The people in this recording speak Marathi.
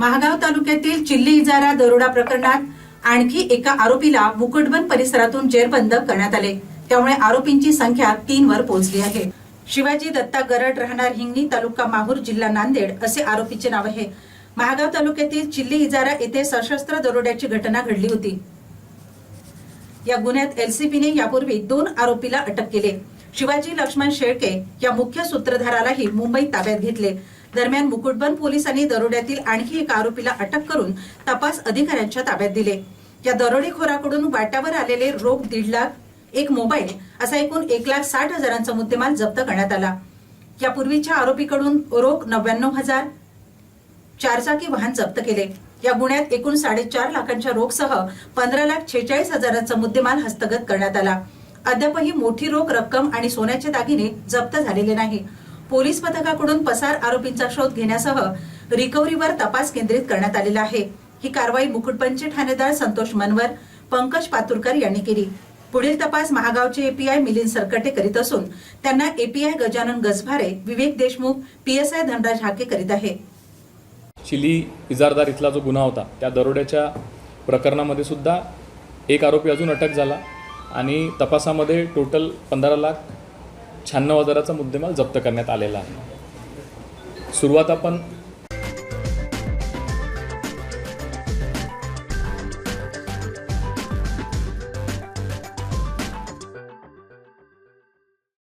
महागाव तालुक्यातील चिल्ली इजारा दरोडा प्रकरणात आणखी एका आरोपीला मुकुटबन परिसरातून जेरबंद करण्यात आले. त्यामुळे आरोपींची संख्या तीन वर पोहोचली आहे. शिवाजी दत्ता गरड राहणार हिंगणी तालुका माहूर जिल्हा नांदेड असे आरोपीचे नाव आहे. महागाव तालुक्यातील चिल्ली इजारा येथे सशस्त्र दरोड्याची घटना घडली होती. या गुन्ह्यात एलसीबीने यापूर्वी दोन आरोपीला अटक केले. शिवाजी लक्ष्मण शेळके या मुख्य सूत्रधारालाही मुंबईत ताब्यात घेतले. दरम्यान मुकुटबन पोलिसांनी दरोड्यातील आणखी एका आरोपीला अटक करून तपास अधिकाऱ्यांच्या ताब्यात दिले. या दरोडेखोराकडून वाट्यावर आलेले रोख दीड लाख एक मोबाईल असा एकूण एक लाख साठ हजारांचा मुद्देमाल जप्त करण्यात आला. यापूर्वीच्या आरोपीकडून रोख नव्याण्णव हजार चारचाकी वाहन जप्त केले. या गुन्ह्यात एकूण साडेचार लाखांच्या रोखसह पंधरा लाख छेचाळीस हजारांचा मुद्देमाल हस्तगत करण्यात आला. अद्यापही मोठी रोख रक्कम आणि सोन्याचे दागिने जप्त झालेले नाही. पोलीस पथकाकडून पसार आरोपींचा शोध घेण्यासह रिकव्हरीवर तपास केंद्रित करण्यात आलेला आहे. ही कारवाई मुकुटपंचे ठाणेदार संतोष मनवर पंकज पातुरकर यांनी केली. पुढील तपास महागावचे एपीआय मिलिंद सरकटे करीत असून त्यांना एपीआय गजानन गजभारे विवेक देशमुख पीएसआय धनराज हाके करीत आहे. चिली इजारदार इथला जो गुन्हा होता त्या दरोड्याच्या प्रकरणामध्ये सुद्धा एक आरोपी अजून अटक झाला आणि तपासामध्ये टोटल पंधरा लाख शहाण्णव हजाराचा मुद्देमाल जप्त करण्यात आलेला आहे. सुरुवात आपण